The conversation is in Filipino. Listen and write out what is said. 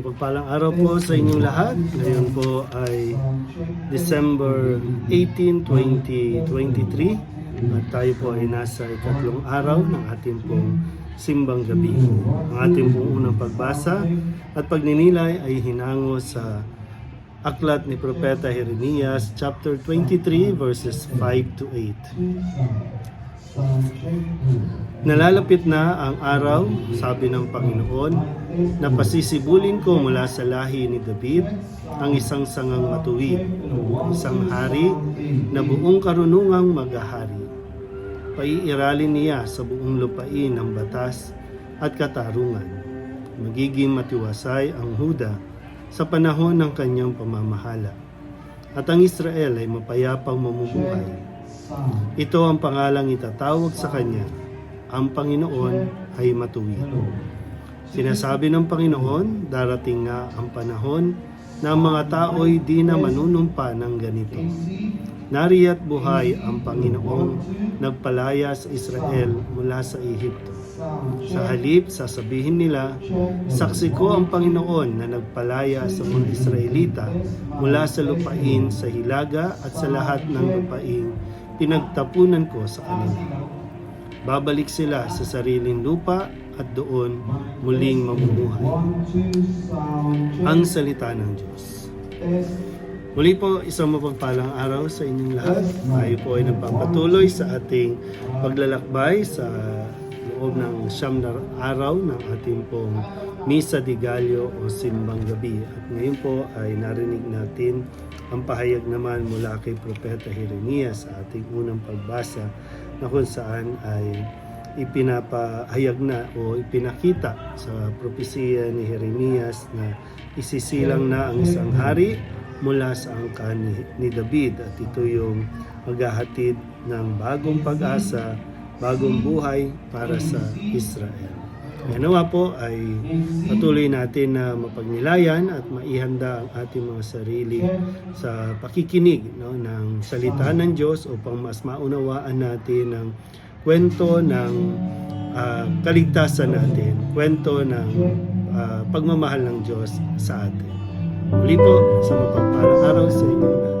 Mapagpalang araw po sa inyong lahat. Ngayon po ay December 18, 2023 at tayo po ay nasa ikatlong araw ng ating pong simbang gabi. Ang ating pong unang pagbasa at pagninilay ay hinango sa aklat ni Propeta Jeremias chapter 23 verses 5 to 8. Nalalapit na ang araw, sabi ng Panginoon, na pasisibulin ko mula sa lahi ni David ang isang sangang matuwid, isang hari na buong karunungang maghahari. Paiiralin niya sa buong lupain ang batas at katarungan. Magiging matiwasay ang Huda sa panahon ng kanyang pamamahala. At ang Israel ay mapayapang mamumuhay. Ito ang pangalang itatawag sa kanya. Ang Panginoon ay matuwid. Sinasabi ng Panginoon, darating nga ang panahon na ang mga tao'y di na manunumpa ng ganito. Nariya't buhay ang Panginoong nagpalaya sa Israel mula sa Ehipto. Sa halip, sasabihin nila, saksi ko ang Panginoon na nagpalaya sa mga Israelita mula sa lupain sa Hilaga at sa lahat ng lupain pinagtapunan ko sa kanila. Babalik sila sa sariling lupa at doon muling mamumuhay. Ang salita ng Diyos. Muli po, isang mapagpalang araw sa inyong lahat. Tayo po ay nagpapatuloy sa ating paglalakbay sa loob ng siyam na araw ng ating pong Misa di Gallo o Simbang Gabi. At ngayon po ay narinig natin ang pahayag naman mula kay Propeta Jeremias sa ating unang pagbasa na kung saan ay ipinapahayag na o ipinakita sa propesiya ni Jeremias na isisilang na ang isang hari mula sa angkan ni, ni David at ito yung maghahatid ng bagong pag-asa, bagong buhay para sa Israel. Kaya nawa po ay patuloy natin na mapagnilayan at maihanda ang ating mga sarili sa pakikinig no, ng salita ng Diyos upang mas maunawaan natin ang kwento ng ah, kaligtasan natin, kwento ng ah, pagmamahal ng Diyos sa atin. Muli po, sa mapagpalang araw sa inyo.